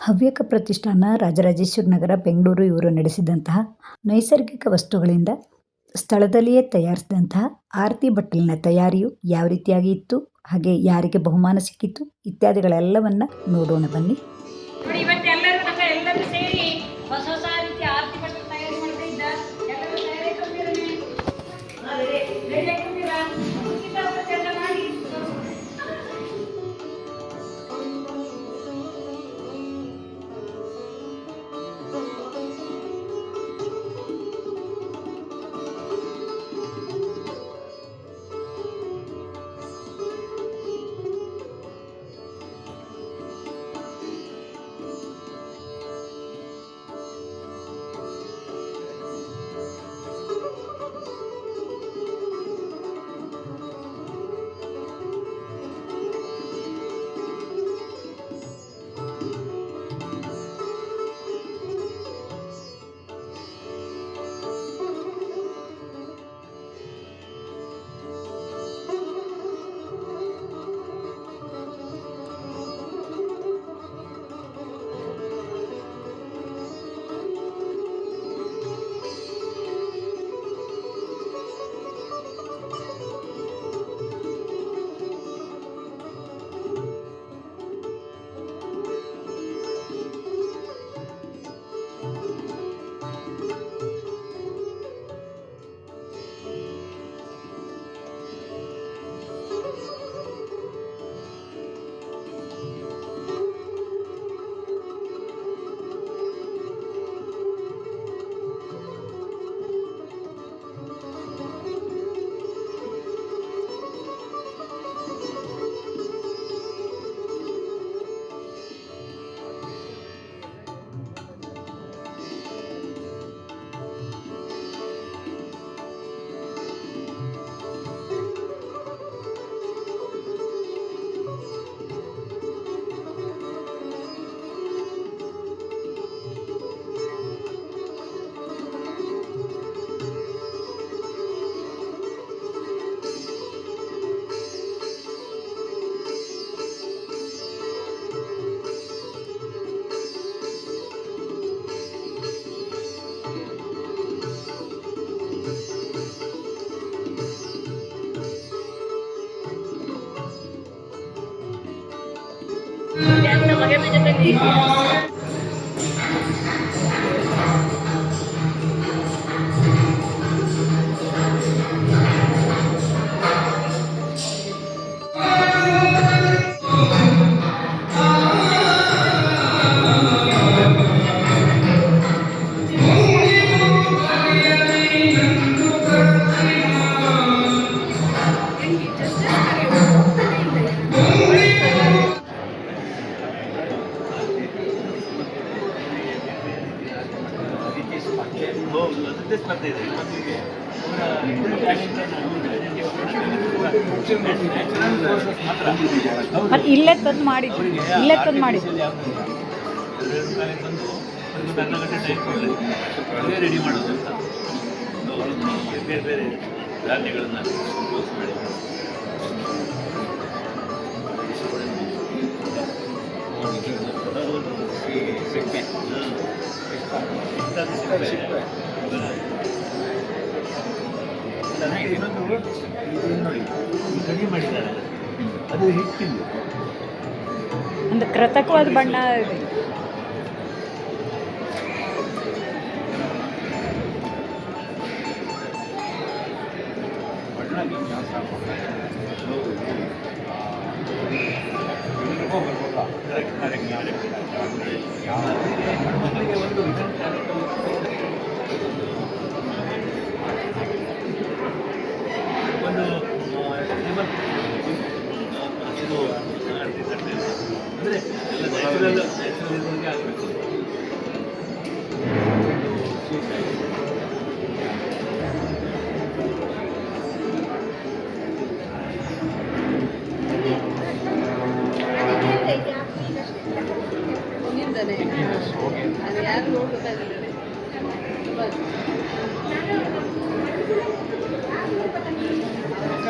ಹವ್ಯಕ ಪ್ರತಿಷ್ಠಾನ ರಾಜರಾಜೇಶ್ವರಿ ನಗರ, ಬೆಂಗಳೂರು ಇವರು ನಡೆಸಿದಂತಹ ನೈಸರ್ಗಿಕ ವಸ್ತುಗಳಿಂದ ಸ್ಥಳದಲ್ಲಿಯೇ ತಯಾರಿಸಿದಂತಹ ಆರತಿ ಬಟ್ಟಲಿನ ತಯಾರಿಯು ಯಾವ ರೀತಿಯಾಗಿ ಇತ್ತು, ಹಾಗೆ ಯಾರಿಗೆ ಬಹುಮಾನ ಸಿಕ್ಕಿತ್ತು, ಇತ್ಯಾದಿಗಳೆಲ್ಲವನ್ನು ನೋಡೋಣ ಬನ್ನಿ. científicos. ಮತ್ತೆ ಇಲ್ಲೇ ತಂದು ಮಾಡಿ ಇಲ್ಲೇ ತಂದು ಮಾಡಿದ್ದು ರೆಡಿ ಮಾಡೋದು ಬೇರೆ ಬೇರೆ ಧಾನ್ಯಗಳನ್ನು ಮಾಡಿ ಸಿಪ್ಪೆ ಇನ್ನೊಂದು ನೋಡಿ ಈ ಕಡಿ ಮಾಡಿದ್ದಾರೆ ಅದು ಹಿಟ್ಟಿಲ್ಲ ಒಂದು ಕೃತಕವಾದ ಬಣ್ಣ ಒಂದು ವಿಧಾನ ಒಂದು ಟೇಬಲ್ ಇದು ಅಂದರೆ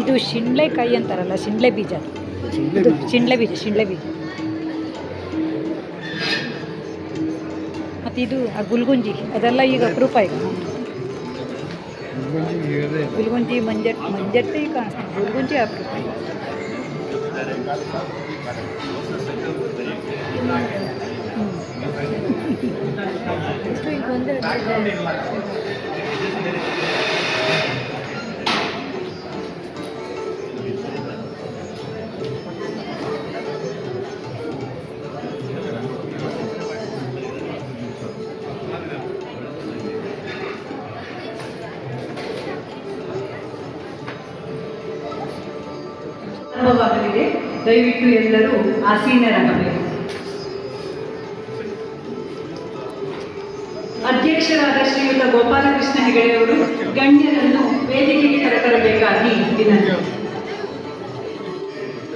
ಇದಾ ಶಿಂಡ್ಲೆಕಾಯಿ ಅಂತಾರಲ್ಲ ಶಿಂಡ್ಲೆ ಬೀಜ ಇದು ಶಿಂಡ್ಲೆ ಬೀಜ ಶಿಂಡ್ಲೆ ಬೀಜ. ಮತ್ತು ಇದು ಆ ಗುಲ್ಗುಂಜಿ ಅದೆಲ್ಲ ಈಗ ಅಪರೂಪ ಈಗ ಗುಲ್ಗುಂಜಿ ಮಂಜಟ್ ಮಂಜಟ್ಟೆ ಈಗ ಕಾಣಿಸ್ತದೆ ಗುಲ್ಗುಂಜಿ ಅಪರೂಪ ಈಗ ಪ್ರಾರಂಭವಾಗಲಿದೆ ದಯವಿಟ್ಟು ಎಲ್ಲರೂ ಆಸೀನರಾಗಬೇಕು. ಅಧ್ಯಕ್ಷರಾದ ಶ್ರೀಯುತ ಗೋಪಾಲಕೃಷ್ಣ ಹೆಗಡೆಯವರು ಗಣ್ಯರನ್ನು ವೇದಿಕೆಗೆ ಕರೆತರಬೇಕಾಗಿ ವಿನಂತಿ.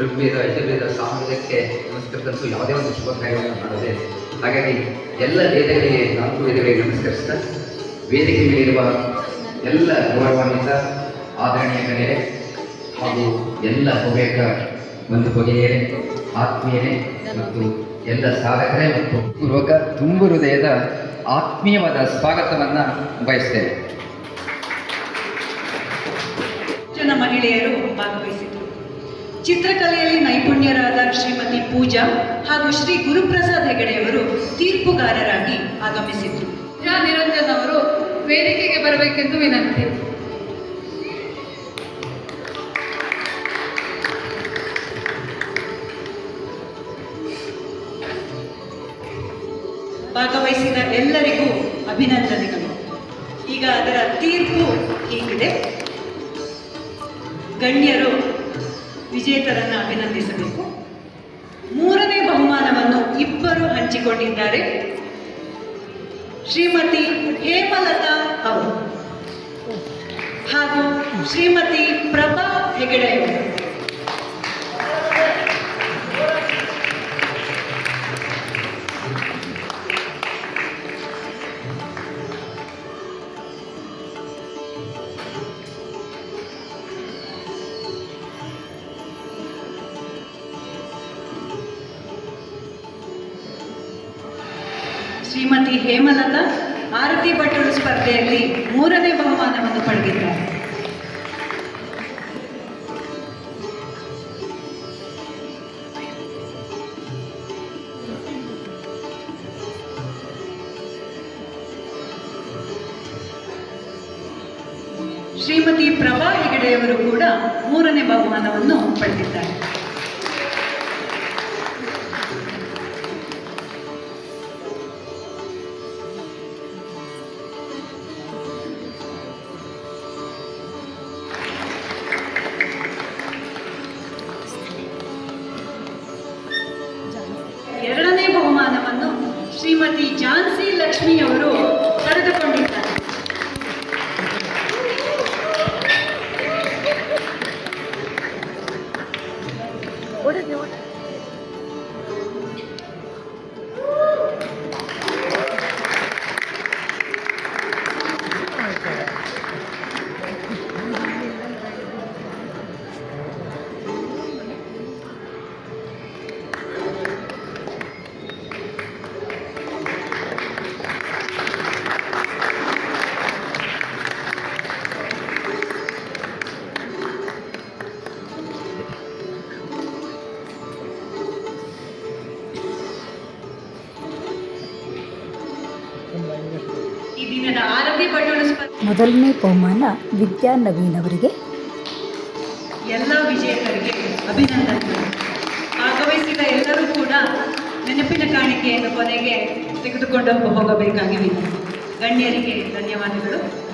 ಋಗ್ವೇದ, ಯಜುರ್ವೇದ ಸಾಮಾನ್ಯಕ್ಕೆ ನಮಸ್ಕರಿಸಲು ಯಾವುದೇ ಒಂದು ಶುಭ ಕಾರ್ಯವನ್ನು ಮಾಡದೆ, ಹಾಗಾಗಿ ಎಲ್ಲ ವೇದಗಳಿಗೆ ನಾಲ್ಕು ವೇದಗಳಿಗೆ ನಮಸ್ಕರಿಸ್ತಾ, ವೇದಿಕೆ ಮೇಲಿರುವ ಎಲ್ಲ ಗೌರವಾನ್ವಿತ, ಆದರಣೀಯ ಗಣ್ಯರೇ ಹಾಗೂ ಎಲ್ಲ ಹೋಗಬೇಕ ಒಂದು ಹೊಗೆಯೇ ಆತ್ಮೀಯರೇ ಮತ್ತು ಎಲ್ಲ ಸಾಧಕರೇ ಮತ್ತು ಪೂರ್ವಕ ತುಂಬು ಹೃದಯದ ಆತ್ಮೀಯವಾದ ಸ್ವಾಗತವನ್ನು ಬಯಸ್ತೇನೆ. ಜನ ಮಹಿಳೆಯರು ಭಾಗವಹಿಸಿದರು. ಚಿತ್ರಕಲೆಯಲ್ಲಿ ನೈಪುಣ್ಯರಾದ ಶ್ರೀಮತಿ ಪೂಜಾ ಹಾಗೂ ಶ್ರೀ ಗುರುಪ್ರಸಾದ್ ಹೆಗಡೆಯವರು ತೀರ್ಪುಗಾರರಾಗಿ ಆಗಮಿಸಿದ್ರು. ನಿರಂಜನ್ ಅವರು ವೇದಿಕೆಗೆ ಬರಬೇಕೆಂದು ವಿನಂತಿ. ಭಾಗವಹಿಸಿದ ಎಲ್ಲರಿಗೂ ಅಭಿನಂದನೆಗಳು. ಈಗ ಅದರ ತೀರ್ಪು ಹೀಗಿದೆ. ಗಣ್ಯರು ವಿಜೇತರನ್ನು ಅಭಿನಂದಿಸಬೇಕು. ಮೂರನೇ ಬಹುಮಾನವನ್ನು ಇಬ್ಬರು ಹಂಚಿಕೊಂಡಿದ್ದಾರೆ. ಶ್ರೀಮತಿ ಹೇಮಲತಾ ಅವರು ಹಾಗೂ ಶ್ರೀಮತಿ ಪ್ರಭಾ ಹೆಗಡೆ ಶ್ರೀಮತಿ ಹೇಮಲತಾ ಆರತಿ ಭಟ್ಟರು ಸ್ಪರ್ಧೆಯಲ್ಲಿ ಮೂರನೇ ಬಹುಮಾನವನ್ನು ಪಡೆದಿದ್ದಾರೆ. ಶ್ರೀಮತಿ ಪ್ರಭಾ ಹೆಗಡೆಯವರು ಕೂಡ ಮೂರನೇ ಬಹುಮಾನವನ್ನು ಪಡೆದಿದ್ದಾರೆ. ಮೊದಲನೇ ಬಹುಮಾನ ವಿದ್ಯಾ ನವೀನ್ ಅವರಿಗೆ. ಎಲ್ಲ ವಿಜೇತರಿಗೆ ಅಭಿನಂದನೆಗಳು. ಭಾಗವಹಿಸಿದ ಎಲ್ಲರೂ ಕೂಡ ನೆನಪಿನ ಕಾಣಿಕೆಯನ್ನು ಕೊನೆಗೆ ತೆಗೆದುಕೊಂಡು ಹೋಗಬೇಕಾಗಿದೆ ಗಣ್ಯರಿಗೆ ಧನ್ಯವಾದಗಳು.